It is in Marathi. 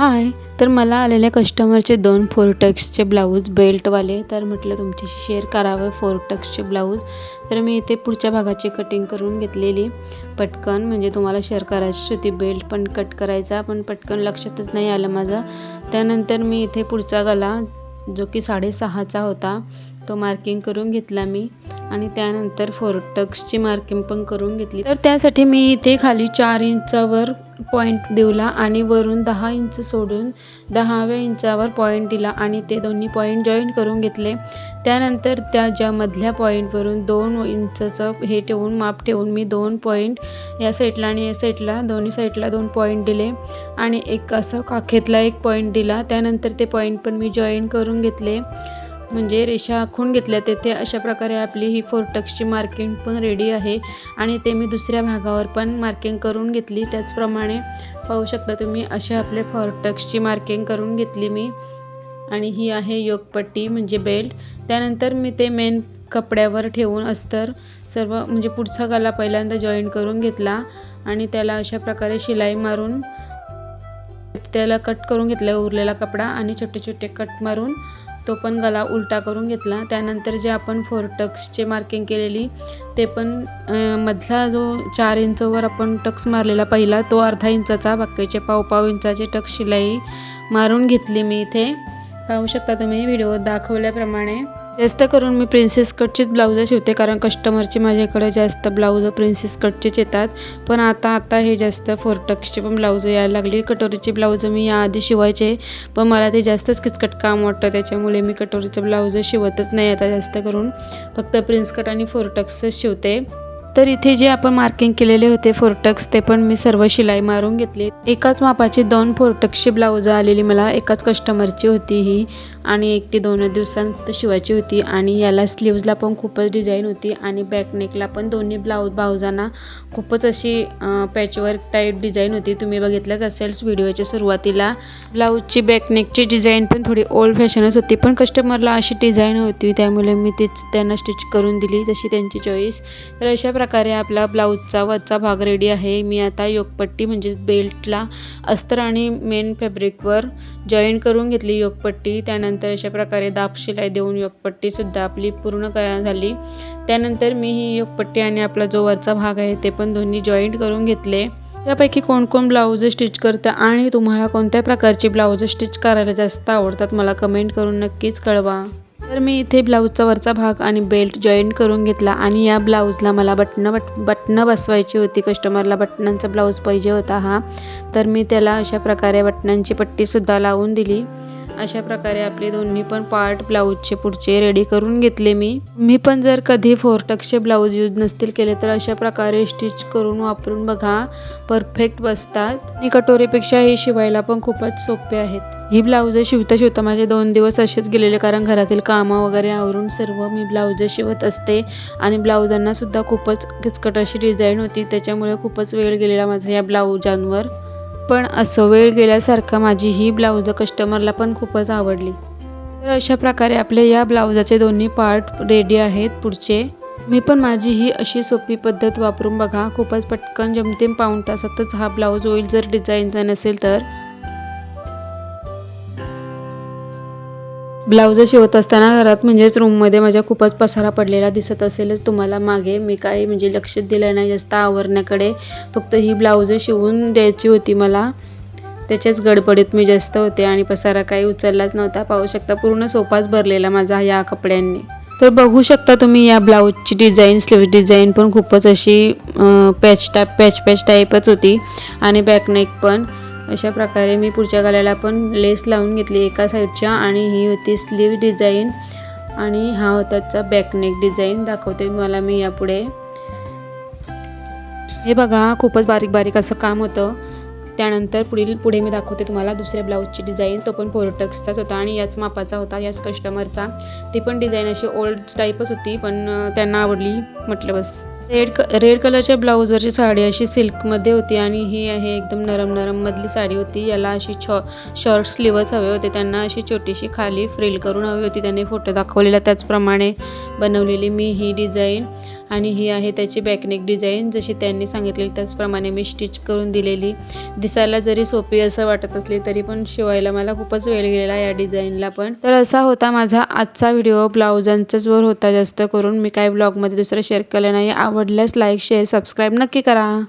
हाय तर मला आलेल्या कस्टमरचे दोन फोरटक्सचे ब्लाऊज बेल्टवाले तर म्हटलं तुमच्याशी शेअर करावं फोरटक्सचे ब्लाऊज तर मी इथे पुढच्या भागाची कटिंग करून घेतलेली. पटकन म्हणजे तुम्हाला शेअर करायची होती बेल्ट पण कट करायचा पण पटकन लक्षातच नाही आलं माझं. त्यानंतर मी इथे पुढचा गला जो की साडेसहाचा होता तो मार्किंग करून घेतला मी. आणि त्यानंतर फोरटक्सची मार्किंग पण करून घेतली. तर त्यासाठी मी इथे खाली चार इंचावर पॉईंट दिवला आणि वरून दहा इंच सोडून दहाव्या इंचावर पॉईंट दिला आणि ते दोन्ही पॉईंट जॉईन करून घेतले. त्यानंतर त्या ज्या मधल्या पॉईंटवरून दोन इंचचं हे ठेवून माप ठेवून मी दोन पॉईंट या साईडला आणि या साईडला दोन्ही साईडला दोन पॉईंट दिले. आणि एक असं काखेतला एक पॉईंट दिला. त्यानंतर ते पॉईंट पण मी जॉईन करून घेतले. म्हणजे रेषा आखून घेतल्या तेथे अशा प्रकारे आपली ही फोरटक्सची मार्किंग पण रेडी आहे आणि ते मी दुसऱ्या भागावर पण मार्किंग करून घेतली. त्याचप्रमाणे पाहू शकता तुम्ही अशा आपले फोरटक्सची मार्किंग करून घेतली मी. आणि ही आहे योगपट्टी म्हणजे बेल्ट. त्यानंतर मी ते मेन कपड्यावर ठेवून अस्तर सर्व म्हणजे पुढचा गला पहिल्यांदा जॉईन करून घेतला आणि त्याला अशा प्रकारे शिलाई मारून त्याला कट करून घेतला उरलेला कपडा आणि छोटे छोटे कट मारून तो पण गला उलटा करून घेतला. त्यानंतर जे आपण फोर टक्सचे मार्किंग केलेली ते पण मधला जो चार इंचवर आपण टक्स मारलेला पहिला तो अर्धा इंचाचा बाकीचे पाव पाव इंचाचे टक्स शिलाई मारून घेतली मी इथे. पाहू शकता तुम्ही व्हिडिओ दाखवल्याप्रमाणे. जास्त करून मी प्रिन्सेस कटचेच ब्लाऊज शिवते कारण कस्टमरचे माझ्याकडे जास्त ब्लाऊज प्रिन्सेस कटचेच येतात. पण आता आता हे जास्त फोरटक्सचे पण ब्लाऊज यायला लागली. कटोरीचे ब्लाऊज मी याआधी शिवायचे पण मला ते जास्तच किचकट काम वाटतं. त्याच्यामुळे मी कटोरीचं ब्लाऊज शिवतच नाही आता जास्त करून. फक्त प्रिन्स कट आणि फोरटक्सच शिवते. तर इथे जे आपण मार्किंग केलेले होते फोरटक्स ते पण मी सर्व शिलाई मारून घेतली. एकाच मापाची दोन फोरटक्सची ब्लाऊज आलेली मला एकाच कस्टमरची होती ही. आणि एक ते दोन दिवसांत शिवायची होती. आणि याला स्लीव्जला पण खूपच डिझाईन होती आणि बॅकनेकला पण दोन्ही ब्लाऊज ब्लाऊजांना खूपच अशी पॅचवर्क टाईप डिझाईन होती. तुम्ही बघितलंच असेल व्हिडिओच्या सुरुवातीला. ब्लाऊजची बॅकनेकची डिझाईन पण थोडी ओल्ड फॅशनच होती. पण कस्टमरला अशी डिझाईन होती. त्यामुळे मी तीच त्यांना स्टिच करून दिली जशी त्यांची चॉईस तर अशा प्रकारे आपला ब्लाऊजचा वरचा भाग रेडी आहे. मी आता योगपट्टी म्हणजेच बेल्टला अस्तर आणि मेन फॅब्रिकवर जॉईन करून घेतली योगपट्टी. त्यानंतर अशा प्रकारे दाब शिलाई देऊन योगपट्टीसुद्धा आपली पूर्ण झाली. त्यानंतर मी ही योगपट्टी आणि आपला जो वरचा भाग आहे ते पण दोन्ही जॉईंट करून घेतले. त्यापैकी कोण कोण ब्लाऊज स्टिच करतं आणि तुम्हाला कोणत्या प्रकारची ब्लाऊज स्टिच करायला जास्त आवडतात मला कमेंट करून नक्कीच कळवा. तर मी इथे ब्लाऊजचा वरचा भाग आणि बेल्ट जॉईन करून घेतला आणि या ब्लाऊजला मला बटणं बट बटणं बसवायची होती. कस्टमरला बटनांचा ब्लाऊज पाहिजे होता हा. तर मी त्याला अशा प्रकारे बटनांची पट्टीसुद्धा लावून दिली. अशा प्रकारे आपले दोन्ही पण पार्ट ब्लाऊजचे पुढचे रेडी करून घेतले मी. मी पण जर कधी फोरटक्सचे ब्लाऊज यूज नसतील केले तर अशा प्रकारे स्टिच करून वापरून बघा. परफेक्ट बसतात. आणि कटोरीपेक्षा हे शिवायला पण खूपच सोपे आहेत. ही ब्लाऊज शिवता शिवता माझे दोन दिवस असेच गेलेले कारण घरातील कामं वगैरे आवरून सर्व मी ब्लाऊज शिवत असते. आणि ब्लाऊजांना सुद्धा खूपच किचकट अशी डिझाईन होती. त्याच्यामुळे खूपच वेळ गेलेला माझा या ब्लाऊजांवर पण असं वेळ गेल्यासारखं माझी ही ब्लाऊज कस्टमरला पण खूपच आवडली. तर अशा प्रकारे आपले या ब्लाऊजाचे दोन्ही पार्ट रेडी आहेत पुढचे. मी पण माझी ही अशी सोपी पद्धत वापरून बघा खूपच पटकन जमतेम पाऊण तासातच हा ब्लाऊज होईल. जर डिझाईनचा नसेल तर. ब्लाऊज शिवत असताना घरात म्हणजेच रूममध्ये माझ्या खूपच पसारा पडलेला दिसत असेलच तुम्हाला मागे. मी काही म्हणजे लक्ष दिलं नाही जास्त आवरण्याकडे. फक्त ही ब्लाऊज शिवून द्यायची होती मला. त्याच्याच गडबडीत मी जास्त होते आणि पसारा काही उचललाच नव्हता. पाहू शकता पूर्ण सोपाच भरलेला माझा या कपड्यांनी. तर बघू शकता तुम्ही या ब्लाऊजची डिझाईन स्लीव डिझाईन पण खूपच अशी पॅच टाईप पॅच पॅच टाईपच होती. आणि बॅकनेक पण. अशा प्रकारे मी पुढच्या गळ्याला पण लेस लावून घेतली एका साईडच्या आणि ही होती स्लीव डिझाईन. आणि हा होता त्याचा बॅकनेक डिझाईन दाखवते मला मी यापुढे. हे बघा खूपच बारीक बारीक असं काम होतं. त्यानंतर पुढील पुढे मी दाखवते तुम्हाला दुसऱ्या ब्लाऊजची डिझाईन तो पण पोरोटक्सचाच होता आणि याच मापाचा होता याच कस्टमरचा ती पण डिझाईन अशी ओल्ड टाईपच होती पण त्यांना आवडली. म्हटलं बस. रेड क रेड कलरच्या ब्लाऊजवरची साडी अशी सिल्कमध्ये होती आणि ही आहे एकदम नरम नरम मधली साडी होती. याला अशी छ शॉर्ट स्लीवच हवे होते. त्यांना अशी छोटीशी खाली फ्रिल करून हवी होती. त्यांनी फोटो दाखवलेला. त्याचप्रमाणे बनवलेली मी ही डिझाईन आणि ही आहे त्याची बॅकनेक डिझाईन जशी त्यांनी सांगितलेली त्याचप्रमाणे मी स्टिच करून दिलेली. दिसायला जरी सोपी असं वाटत असली तरी पण शिवायला मला खूपच वेळ गेला या डिझाईनला पण. तर असा होता माझा आजचा व्हिडिओ ब्लाउजांचाच वर होता जास्त करून. मी काय ब्लॉगमध्ये दुसरं शेअर केलं नाही. आवडल्यास लाईक शेअर सबस्क्राईब नक्की करा.